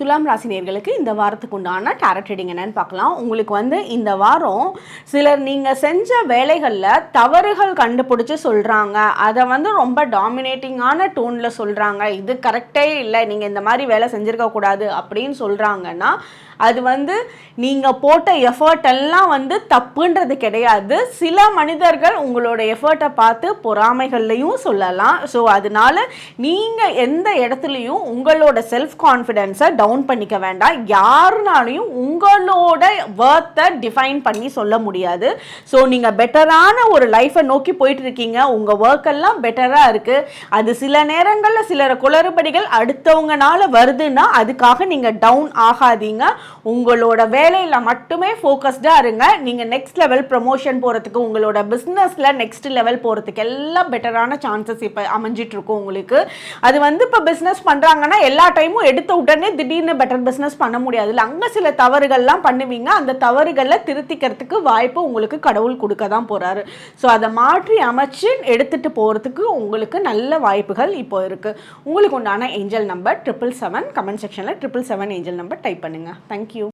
துலாம் ராசினியர்களுக்கு இந்த வாரத்துக்கு உண்டான டேரட் ரீடிங் என்னன்னு பார்க்கலாம். உங்களுக்கு வந்து இந்த வாரம் சிலர் நீங்கள் செஞ்ச வேலைகளில் தவறுகள் கண்டுபிடிச்சி சொல்கிறாங்க அதை வந்து ரொம்ப டாமினேட்டிங்கான டோனில் சொல்கிறாங்க இது கரெக்டே இல்லை. நீங்கள் இந்த மாதிரி வேலை செஞ்சுருக்கக்கூடாது அப்படின்னு சொல்கிறாங்கன்னா அது வந்து நீங்கள் போட்ட எஃபர்ட் எல்லாம் வந்து தப்புன்றது கிடையாது. சில மனிதர்கள் உங்களோட எஃபர்ட்டை பார்த்து பொறாமைகள்லையும் சொல்லலாம். ஸோ அதனால நீங்கள் எந்த இடத்துலையும் உங்களோட செல்ஃப் கான்ஃபிடென்ஸை டவுன் பண்ணிக்க வேண்டாம். யாருனாலையும் உங்களோட வேர்த்தை டிஃபைன் பண்ணி சொல்ல முடியாது. ஸோ நீங்கள் பெட்டரான ஒரு லைஃப்பை நோக்கி போயிட்டு இருக்கீங்க உங்கள் ஒர்க் எல்லாம் பெட்டராக இருக்குது அது சில நேரங்களில் சிலர் குளறுபடிகள் அடுத்தவங்கனால வருதுன்னா அதுக்காக நீங்கள் டவுன் ஆகாதீங்க. உங்களோட வேலையில் மட்டுமே ஃபோக்கஸ்டாக இருங்க. நீங்கள் நெக்ஸ்ட் லெவல் ப்ரமோஷன் போகிறதுக்கு உங்களோட பிஸ்னஸில் நெக்ஸ்ட் லெவல் போகிறதுக்கு எல்லாம் பெட்டரான சான்சஸ் இப்போ அமைஞ்சிட்ருக்கும் உங்களுக்கு. அது வந்து இப்போ பிஸ்னஸ் பண்ணுறாங்கன்னா எல்லா டைமும் எடுத்த உடனே திடீர்னு பெட்டர் பிஸ்னஸ் பண்ண முடியாது இல்லை அங்கே சில தவறுகள்லாம் பண்ணுவீங்க. அந்த தவறுகளை திருத்திக்கிறதுக்கு வாய்ப்பு உங்களுக்கு கடவுள் கொடுக்க தான் போகிறாரு ஸோ அதை மாற்றி அமைச்சு எடுத்துகிட்டு போகிறதுக்கு உங்களுக்கு நல்ல வாய்ப்புகள் இப்போ இருக்குது உங்களுக்கு உண்டான angel number triple seven comment செக்ஷனில் triple seven angel number type பண்ணுங்கள் தேங்க்யூ